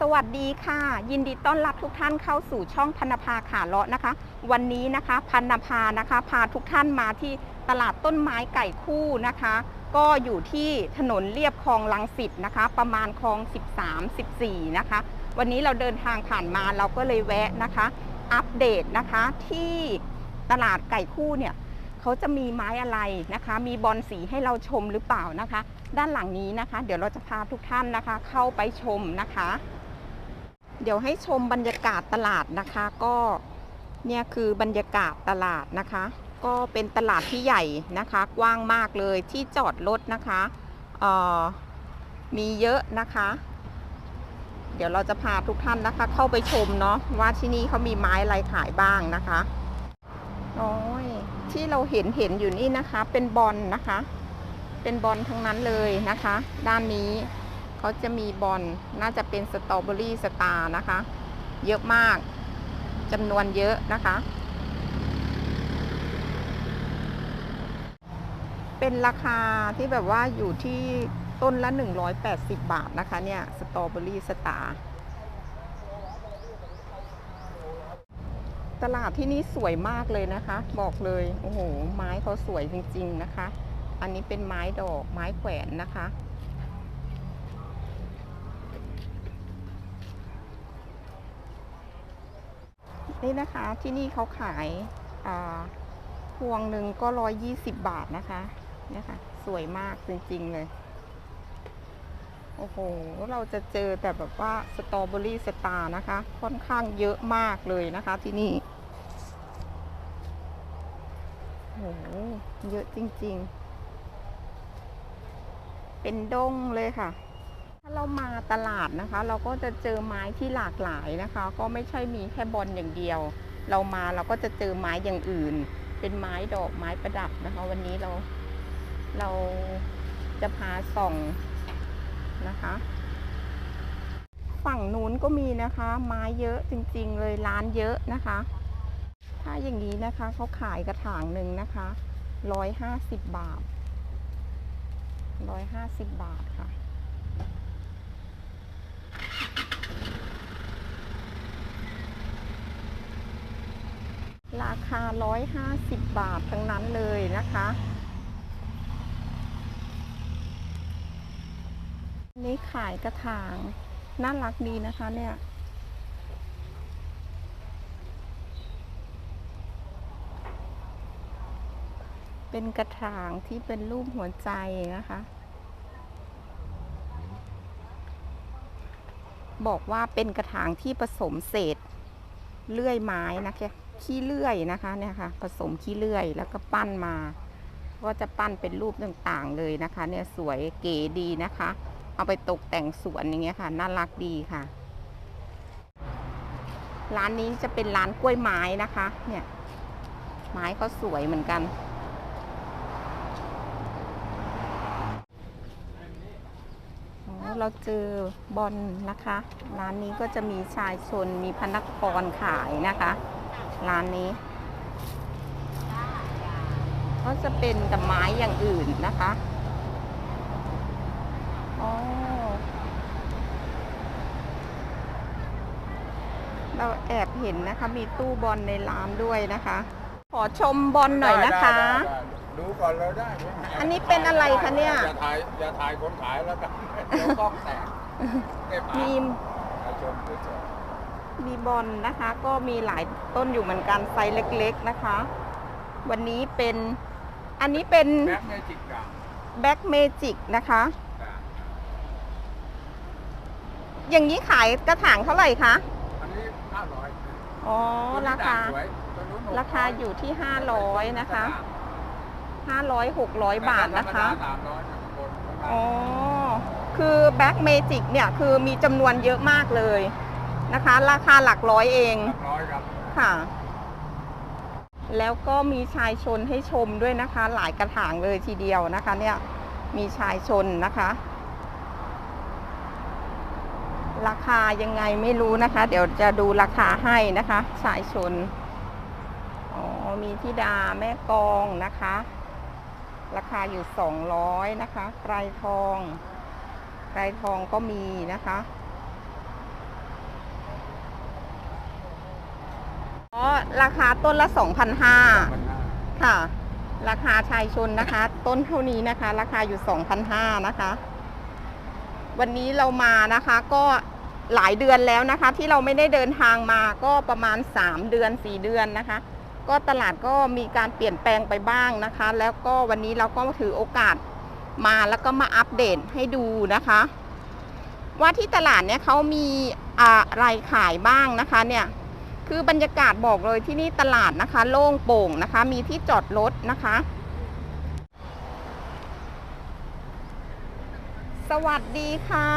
สวัสดีค่ะ ยินดีต้อนรับทุกท่านเข้าสู่ช่องพันภาขาเลาะนะคะ วันนี้นะคะพันภานะคะพาทุกท่านมาที่ตลาดต้นไม้ไก่คู่นะคะ ก็อยู่ที่ถนนเรียบคลองลังสิตนะคะ ประมาณคลอง 13 14 นะคะ วันนี้เราเดินทางผ่านมาเราก็เลยแวะนะคะ อัปเดตนะคะที่ตลาดไก่คู่เนี่ยเขาจะมีไม้อะไรนะคะ มีบอลสีให้เราชมหรือเปล่านะคะ ด้านหลังนี้นะคะ เดี๋ยวเราจะพาทุกท่านนะคะ เข้าไปชมนะคะ เดี๋ยวให้ชมบรรยากาศตลาดนะคะ ก็เนี่ยคือบรรยากาศตลาดนะคะ ก็เป็นตลาดที่ใหญ่นะคะ กว้างมากเลยที่จอดรถนะคะเออมีเยอะนะคะ เดี๋ยวเราจะพาทุกท่านนะคะ เข้าไปชมเนาะว่าที่นี่เขามีไม้อะไรขายบ้างนะคะโอ้ยที่เราเห็นเห็นอยู่นี่นะคะ เป็นบอลนะคะ เป็นบอลทั้งนั้นเลยนะคะ ด้านนี้ เขาจะมีบอลน่าจะเป็นสตรอเบอรี่สตาร์นะคะ เยอะมากจำนวนเยอะนะคะ เป็นราคาที่แบบว่าอยู่ที่ต้นละ 180 บาทนะคะเนี่ยสตรอเบอรี่สตาร์ตลาดที่นี่สวยมากเลยนะคะ บอกเลยโอ้โหไม้เขาสวยจริง ๆนะคะ อันนี้เป็นไม้ดอกไม้แขวนนะคะ นี่นะคะที่นี่เขาขายพวงหนึ่งก็ร้อยยี่สิบบาทนะคะเนี่ยค่ะ สวยมากจริงๆเลย โอ้โห เราจะเจอแต่แบบว่าสตรอเบอรี่สตาร์นะคะ ค่อนข้างเยอะมากเลยนะคะที่นี่โอ้โหเยอะจริงๆ เป็นดงเลยค่ะ ถ้าเรามาตลาดนะคะ เราก็จะเจอไม้ที่หลากหลายนะคะ ก็ไม่ใช่มีแค่บอลอย่างเดียว เรามาเราก็จะเจอไม้อย่างอื่น เป็นไม้ดอกไม้ประดับนะคะ วันนี้เราเราจะพาส่องนะคะ ฝั่งนู้นก็มีนะคะ ไม้เยอะจริงๆเลยร้านเยอะนะคะ ถ้าอย่างนี้นะคะเขาขายกระถางหนึ่งนะคะร้อยห้าสิบบาทร้อยห้าสิบบาทค่ะ ราคา 150 บาททั้งนั้นเลยนะคะ นี่ขายกระถาง น่ารักดีนะคะเนี่ย เป็นกระถางที่เป็นรูปหัวใจนะคะบอกว่าเป็นกระถางที่ผสมเศษเลื่อยไม้นะคะ ขี้เลื่อยนะคะเนี่ยค่ะ ผสมขี้เลื่อยแล้วก็ปั้นมาก็จะปั้นเป็นรูปต่างๆเลยนะคะ เนี่ยสวยเก๋ดีนะคะ เอาไปตกแต่งสวนอย่างเงี้ยค่ะ น่ารักดีค่ะ ร้านนี้จะเป็นร้านกล้วยไม้นะคะ เนี่ย ไม้เขาสวยเหมือนกันอ๋อเราเจอบอลนะคะ ร้านนี้ก็จะมีชายชนมีพนักงานขายนะคะ ร้านนี้ ก็จะเป็นแต่ไม้อย่างอื่นนะคะอ๋อเราแอบเห็นนะคะ มีตู้บอลในร้านด้วยนะคะ ขอชมบอลหน่อยนะคะ ได้ได้ได้ดูก่อนเลยได้อันนี้เป็นอะไรคะเนี่ย อย่าถ่ายอย่าถ่ายคนขายแล้วกันเดี๋ยวกล้องแตกเก็บมีถ่ายชมเฉย มีบอลนะคะ ก็มีหลายต้นอยู่เหมือนกันไซส์เล็ก ๆนะคะ วันนี้เป็นอันนี้เป็นๆแบ็คเมจิกด่างแบ็กเมจิกนะคะ ด่างอย่างนี้ขายกระถางเท่าไหร่คะ อันนี้ห้าร้อยอ๋อ ราคาสวยตัวนู้นหกราคาอยู่ที่ 500 นะคะ 500 600 บาทนะคะสามร้อยนะคนอ๋อ คือแบ็กเมจิกเนี่ย คือมีจำนวนเยอะมากเลย นะคะ ราคาหลักร้อยเองสามร้อยครับค่ะ แล้วก็มีชายชนให้ชมด้วยนะคะ หลายกระถางเลยทีเดียวนะคะ เนี่ยมีชายชนนะคะ ราคายังไงไม่รู้นะคะ เดี๋ยวจะดูราคาให้นะคะ ชายชนอ๋อมีทิดาแม่กองนะคะ ราคาอยู่200นะคะไกรทองไกรทองก็มีนะคะ อ๋อ ราคาต้นละ 2,500พันห้าค่ะ ราคาชายชนนะคะ ต้นเท่านี้นะคะ ราคาอยู่ 2,500นะคะ วันนี้เรามานะคะก็หลายเดือนแล้วนะคะ ที่เราไม่ได้เดินทางมาก็ประมาณ 3 เดือน 4 เดือนนะคะ ก็ตลาดก็มีการเปลี่ยนแปลงไปบ้างนะคะ แล้วก็วันนี้เราก็ถือโอกาสมาแล้วก็มาอัปเดตให้ดูนะคะ ว่าที่ตลาดเนี่ยเขามีอะไรขายบ้างนะคะเนี่ย คือบรรยากาศบอกเลยที่นี่ตลาดนะคะ โล่งโป่งนะคะ มีที่จอดรถนะคะ สวัสดีค่ะ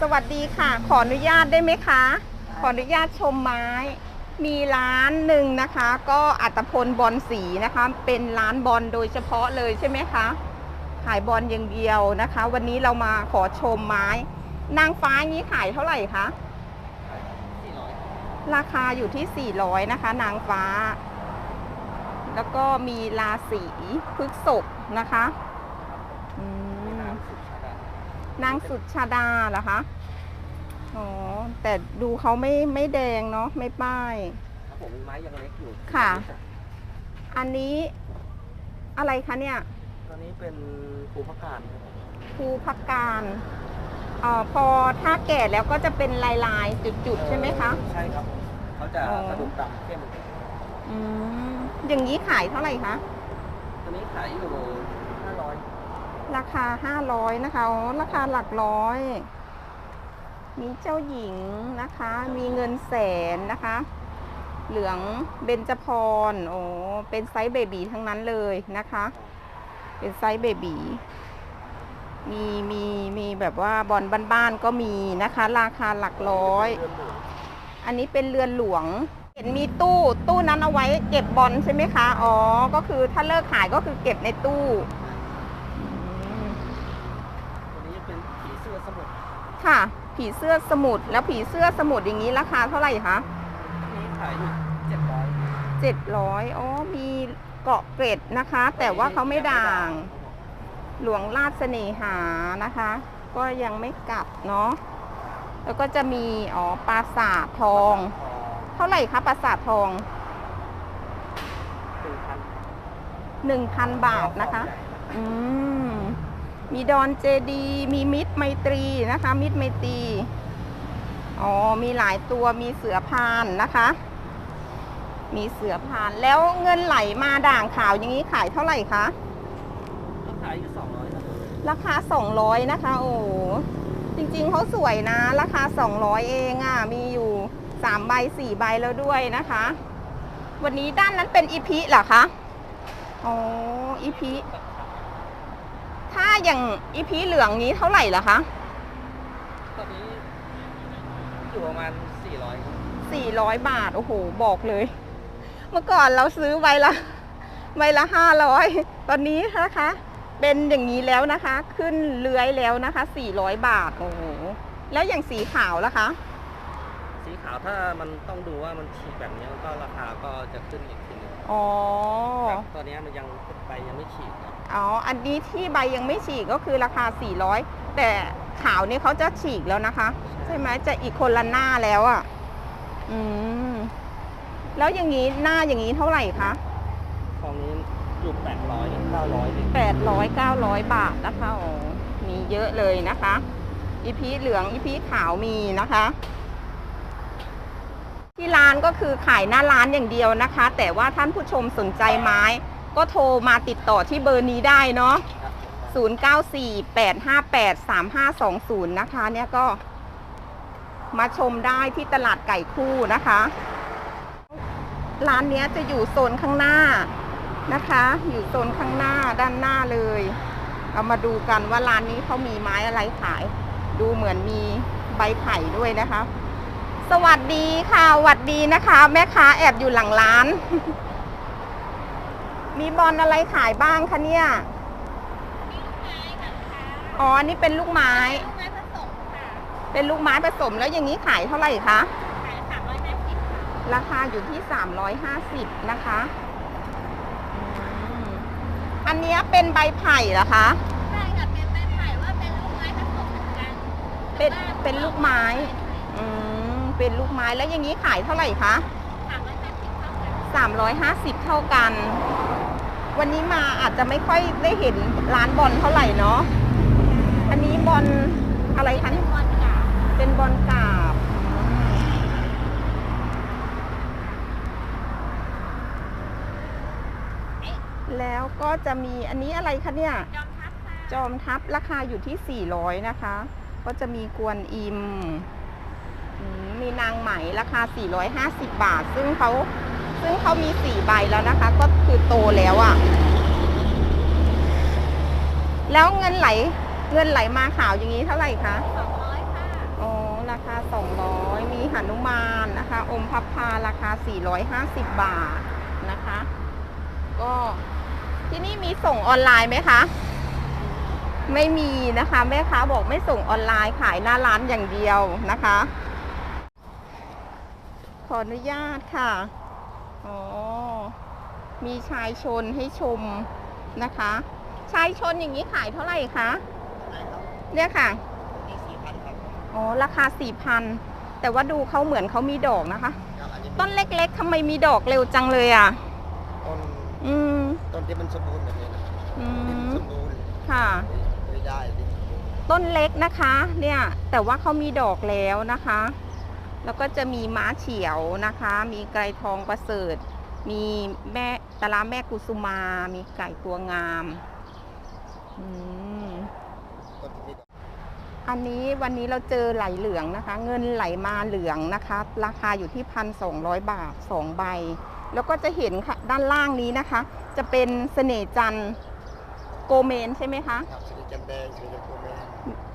สวัสดีค่ะ ขออนุญาตได้ไหมคะ ขออนุญาตชมไม้ มีร้านหนึ่งนะคะ ก็อัตพลบอลสีนะคะ เป็นร้านบอลโดยเฉพาะเลยใช่ไหมคะ ขายบอลอย่างเดียวนะคะ วันนี้เรามาขอชมไม้ นางฟ้านี้ขายเท่าไหร่คะ ร้อยราคาอยู่ที่ 400 นะคะ นางฟ้า แล้วก็มีราศีพฤกษกนะคะอืมนางสุดชาดาเหรอคะ อ๋อ แต่ดูเขาไม่ไม่แดงเนาะไม่ป้ายครับผมมีไม้ยังเล็กอยู่ค่ะ อันนี้อะไรคะเนี่ย ตัวนี้เป็นภูพระการครับภูพักการ อ่าพอถ้าแก่แล้วก็จะเป็นลายลายๆจุดๆ ใช่ไหมคะ ใช่ครับ เขาจะอ๋อ กระดูกดำเข้มอืมอย่างนี้ขายเท่าไหร่คะ ตัวนี้ขายอยู่ห้าร้อยราคา 500 นะคะอ๋อราคาหลักร้อย มีเจ้าหญิงนะคะ มีเงินแสนนะคะ เหลืองเบญจพร โอ้ เป็นไซส์เบบีทั้งนั้นเลยนะคะ เป็นไซส์เบบี มีมีมีแบบว่าบอลบ้านๆก็มีนะคะ ราคาหลักร้อย อันนี้เป็นเรือนหลวง เห็นมีตู้ตู้นั้นเอาไว้เก็บบอลใช่ไหมคะ อ๋อ ก็คือถ้าเลิกขายก็คือเก็บในตู้อืมตัวนี้เป็นผีเสื้อสมุทรค่ะ ผีเสื้อสมุทรแล้วผีเสื้อสมุทรอย่างนี้ราคาเท่าไหร่คะตัวนี้ขายอยู่เจ็ดร้อยเจ็ดร้อยอ๋อมีเกาะเกร็ดนะคะ แต่ว่าเขาไม่ด่าง หลวงราชเสน่หานะคะ ก็ยังไม่กลับเนาะแล้วก็จะมีอ๋อปราสาททอง เท่าไหร่คะปราสาททองหนึ่งพันบาทนะคะอืมมีดอนเจดีมีมิตรไมตรีนะคะ มิตรไมตรีอ๋อมีหลายตัวมีเสือพานนะคะ มีเสือพานแล้วเงินไหลมาด่างขาวอย่างนี้ขายเท่าไหร่คะ ก็ขายอยู่สอง ร้อยครับราคา 200 นะคะ โอ้โหจริงๆเขาสวยนะ ราคา 200 เองอะ่ะ มีอยู่3ใบ4ใบแล้วด้วยนะคะ วันนี้ด้านนั้นเป็นอีพีเหรอคะอ๋ออีพีถ้าอย่างอีพีเหลืองนี้เท่าไหร่เหรอคะตัวนี้อยู่ประมาณสี่ร้อย400 บาท โอ้โห บอกเลย เมื่อก่อนเราซื้อใบละใบละ 500 ตอนนี้นะคะ เป็นอย่างนี้แล้วนะคะ ขึ้นเลื้อยแล้วนะคะ 400 บาท โอ้โห แล้วอย่างสีขาวล่ะคะ สีขาวถ้ามันต้องดูว่ามันฉีกแบบนี้ก็ราคาก็จะขึ้นอีกทีหนึงอ๋อแต่ตัวนี้มันยังไปยังไม่ฉีกนะอ๋อ อันนี้ที่ใบยังไม่ฉีกก็คือราคา 400 แต่ขาวนี่เขาจะฉีกแล้วนะคะ ใช่ไหมจะอีกคนละหน้าแล้วอะ่ะ อืม แล้วอย่างนี้หน้าอย่างนี้เท่าไหร่คะทองนี้ อยู่แปดร้อยเก้าร้อยแปดร้อยเก้าร้อยบาทนะคะอ๋อมีเยอะเลยนะคะ อีพีเหลืองอีพีขาวมีนะคะ ที่ร้านก็คือขายหน้าร้านอย่างเดียวนะคะ แต่ว่าท่านผู้ชมสนใจไม้ ก็โทรมาติดต่อที่เบอร์นี้ได้เนาะ0948583520 นะคะ เนี่ยก็มาชมได้ที่ตลาดไก่คู่นะคะ ร้านเนี้ยจะอยู่โซนข้างหน้า นะคะ อยู่โซนข้างหน้าด้านหน้าเลย เรามาดูกันว่าร้านนี้เขามีไม้อะไรขาย ดูเหมือนมีใบไผ่ด้วยนะคะ สวัสดีค่ะสวัสดีนะคะ แม่ค้าแอบอยู่หลังร้าน มีบอลอะไรขายบ้างคะเนี่ยอ๋ออันนี้เป็นลูกไม้ลูกไม้ผสมค่ะเป็นลูกไม้ผสมแล้วอย่างนี้ขายเท่าไหร่คะขายสามร้อยห้าสิบค่ะราคาอยู่ที่ 350 นะคะอืม อันเนี้ยเป็นใบไผ่เหรอคะ ใช่ค่ะเป็นใบไผ่ว่าเป็นลูกไม้ผสมเหมือนกันเป็นเป็นลูกไม้ อืม เป็นลูกไม้แล้วอย่างนี้ขายเท่าไหร่คะ สามร้อย350 เท่ากัน วันนี้มาอาจจะไม่ค่อยได้เห็นร้านบอลเท่าไหร่เนาะ อันนี้บอลอะไรคะ เป็นบอลกาบเป็นบอลกราบ แล้วก็จะมีอันนี้อะไรคะเนี่ย จอมทัพค่ะจอมทัพราคาอยู่ที่ 400 นะคะ ก็จะมีกวนอิมอืมมีนางไหมราคา 450 บาท ซึ่งเขาซึ่งเขามี 4 ใบแล้วนะคะ ก็คือโตแล้วอะ่ะ แล้วเงินไหลเงินไหลมาขาวอย่างนี้เท่าไหร่คะสองร้อยค่ะอ๋อราคา 200 มีหนุมานนะคะ อมพับพาราคา 450 บาทนะคะ ก็ ที่นี่มีส่งออนไลน์ไหมคะ ไม่มีนะคะ แม่ค้าบอกไม่ส่งออนไลน์ขายหน้าร้านอย่างเดียวนะคะ ขออนุญาตค่ะอ๋อมีชายชนให้ชมนะคะ ชายชนอย่างนี้ขายเท่าไหร่คะเนี่ยค่ะนี่สี่พันครับอ๋อราคาสี่พันแต่ว่าดูเขาเหมือนเขามีดอกนะคะครับอันนี้ต้นเล็กๆทำไมมีดอกเร็วจังเลยอะต้น อืมต้นที่มันสมบูรณ์แบบนี้นะอืดินมสมบูรณ์ค่ะ ไม่ได้ดินสมบูรณ์ต้นเล็กนะคะ เนี่ย แต่ว่าเขามีดอกแล้วนะคะ แล้วก็จะมีม้าเฉียวนะคะ มีไกรทองประเสริฐ มีแม่ตะลาแม่กุสุมา มีไก่ตัวงามอืมต้นที่มีดอกอันนี้วันนี้เราเจอไหลเหลืองนะคะ เงินไหลมาเหลืองนะคะ ราคาอยู่ที่พันสองบาทสองใบ แล้วก็จะเห็นค่ะด้านล่างนี้นะคะ จะเป็นเสน่ห์จันทร์โกเมนใช่ไหมคะครับสีจันทร์แดงสีจันทร์โคแมน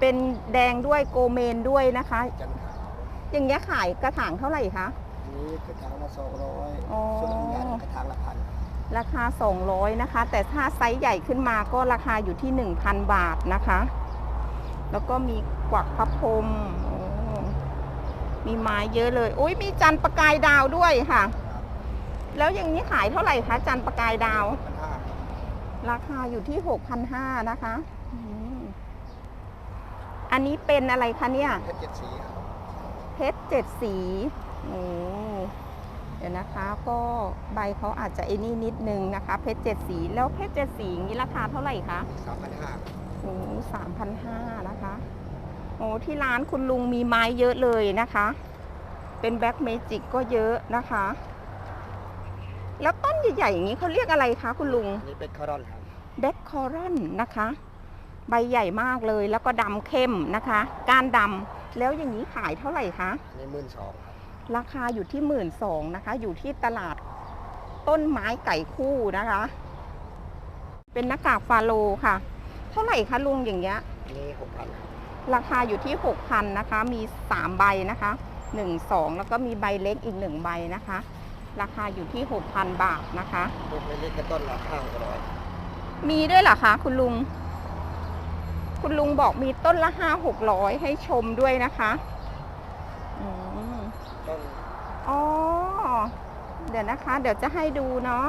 เป็นแดงด้วยโกเมนด้วยนะคะ จันทร์ขาวอย่างเงี้ยขายกระถางเท่าไหร่คะอันนี้กระถางละสองร้อยอ๋อส่วนอันใหญ่กระถางละพันราคา 200 นะคะ แต่ถ้าไซส์ใหญ่ขึ้นมาก็ราคาอยู่ที่ 1,000 บาทนะคะ แล้วก็มีกวักพระพรหมโอ้มีไม้เยอะเลยอุ้ยมีจันทร์ประกายดาวด้วยค่ะ แล้วอย่างนี้ขายเท่าไหร่คะจันทร์ประกายดาวพันห้าราคาอยู่ที่6,500นะคะอืมอันนี้เป็นอะไรคะเนี่ยเพชรเจ็ดสีครับเพชรเจ็ดสีโอ้เดี๋ยวนะคะก็ใบเขาอาจจะไอ้นี่นิดนึงนะคะ เพชรเจ็ดสีแล้วเพชรเจ็ดสีอย่างนี้ราคาเท่าไหร่คะสามพันห้าโอ้สามพันห้านะคะโอ้ที่ร้านคุณลุงมีไม้เยอะเลยนะคะ เป็นแบ็กเมจิกก็เยอะนะคะ แล้วต้นใหญ่ๆอย่างนี้เขาเรียกอะไรคะคุณลุง อันนี้เป็นคารอนครับแบ็คคอรอนนะคะ ใบใหญ่มากเลยแล้วก็ดำเข้มนะคะ ก้านดำแล้วอย่างนี้ขายเท่าไหร่คะ อันนี้หมื่นสองครับราคาอยู่ที่หมื่นสองนะคะ อยู่ที่ตลาดต้นไม้ไก่คู่นะคะ เป็นหน้ากากฟาโลค่ะ เท่าไหร่คะลุงอย่างเงี้ย อันนี้หกพันครับราคาอยู่ที่ 6,000นะคะ มี 3 ใบนะคะ 1 2 แล้วก็มีใบเล็กอีก 1 ใบนะคะ ราคาอยู่ที่ 6,000 บาทนะคะ ลูกเล็กๆก็ต้นละห้าหกร้อยมีด้วยเหรอคะคุณลุง คุณลุงบอกมีต้นละห้าหกร้อยให้ชมด้วยนะคะอืมต้นอ๋อ เดี๋ยวนะคะ เดี๋ยวจะให้ดูเนาะ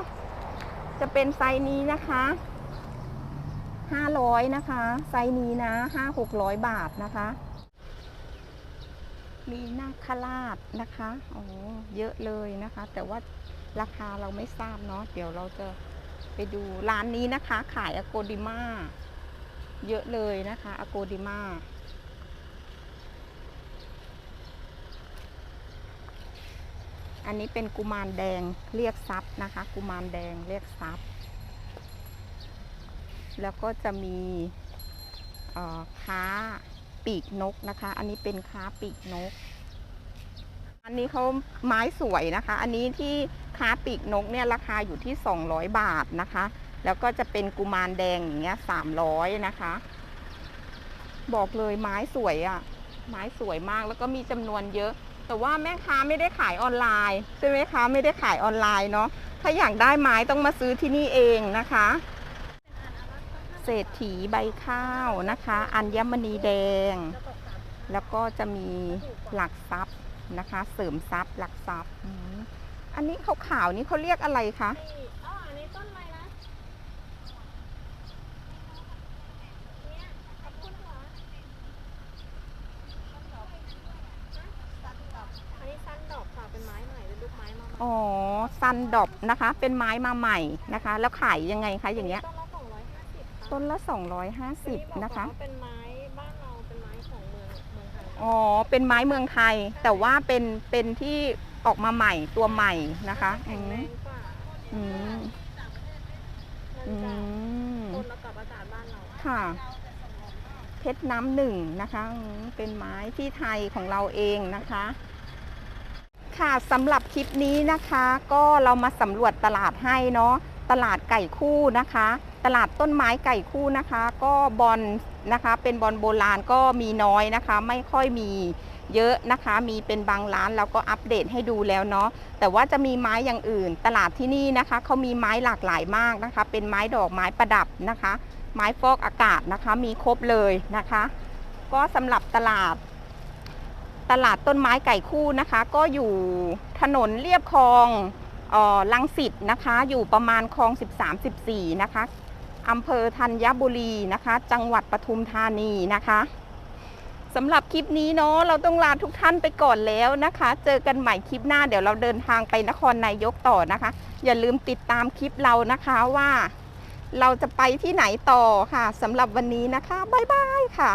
จะเป็นไซส์นี้นะคะห้าร้อยนะคะ ไซส์นี้นะห้าหกร้อยบาทนะคะ มีนาคราชนะคะโอ้เยอะเลยนะคะ แต่ว่าราคาเราไม่ทราบเนาะเดี๋ยวเราจะไปดูร้านนี้นะคะ ขายอโกดิมาเยอะเลยนะคะอโกดิมาอันนี้เป็นกุมารแดงเรียกทรัพย์นะคะ กุมารแดงเรียกทรัพย์ แล้วก็จะมีค้า ปีกนกนะคะ อันนี้เป็นค้าปีกนก อันนี้เขาไม้สวยนะคะ อันนี้ที่ค้าปีกนกเนี่ยราคาอยู่ที่ 200 บาทนะคะ แล้วก็จะเป็นกุมารแดงอย่างเงี้ย300นะคะ บอกเลยไม้สวยอะ่ะ ไม้สวยมากแล้วก็มีจำนวนเยอะ แต่ว่าแม่ค้าไม่ได้ขายออนไลน์ใช่ไหมคะไม่ได้ขายออนไลน์เนาะถ้าอยากได้ไม้ต้องมาซื้อที่นี่เองนะคะ เศรษฐีใบข้าวนะคะ อัญมณีแดง แล้วก็จะมีหลักทรัพย์นะคะ เสริมทรัพย์หลักทรัพย์อืมอันนี้ขาวๆนี่เขาเรียกอะไรคะอ๋ออันนี้ต้นอะไรนะเนี่ยขอบคุณเหรออันนี้สั้นดอกค่ะเป็นไม้ใหม่เป็นลูกไม้มาใหม่อ๋ออ๋อซันดอบนะคะ เป็นไม้มาใหม่นะคะ แล้วขายยังไงคะอย่างเงี้ย ต้นละสองร้อยห้าสิบค่ะต้นละ 250 นะคะที่บอกว่าเป็นไม้บ้านเราเป็นไม้ของเมืองเมืองไทยอ๋อ เป็นไม้เมืองไทย แต่ว่าเป็นเป็นที่ออกมาใหม่ตัวใหม่นะคะแข็อืงแรมงกว่าอืมมันอืจะมทนแล้วกับอากาศบ้านเราค่ะ เพชรน้ำหนึ่งนะคะอืมเป็นไม้ที่ไทยของเราเองนะคะค่ะสำหรับคลิปนี้นะคะ ก็เรามาสำรวจตลาดให้เนาะ ตลาดไก่คู่นะคะ ตลาดต้นไม้ไก่คู่นะคะ ก็บอลนะคะ เป็นบอลโบราณก็มีน้อยนะคะ ไม่ค่อยมีเยอะนะคะ มีเป็นบางร้านแล้วก็อัปเดตให้ดูแล้วเนาะ แต่ว่าจะมีไม้อย่างอื่น ตลาดที่นี่นะคะเขามีไม้หลากหลายมากนะคะ เป็นไม้ดอกไม้ประดับนะคะ ไม้ฟอกอากาศนะคะ มีครบเลยนะคะ ก็สำหรับตลาด ตลาดต้นไม้ไก่คู่นะคะ ก็อยู่ถนนเรียบคลอง ลังสิตนะคะ อยู่ประมาณคลอง 13-14 นะคะอำเภอธัญบุรีนะคะ จังหวัดปทุมธานีนะคะสำหรับคลิปนี้เนาะเราต้องลาทุกท่านไปก่อนแล้วนะคะ เจอกันใหม่คลิปหน้าเดี๋ยวเราเดินทางไปนครนายกต่อนะคะ อย่าลืมติดตามคลิปเรานะคะว่า เราจะไปที่ไหนต่อค่ะสำหรับวันนี้นะคะบ๊ายบายค่ะ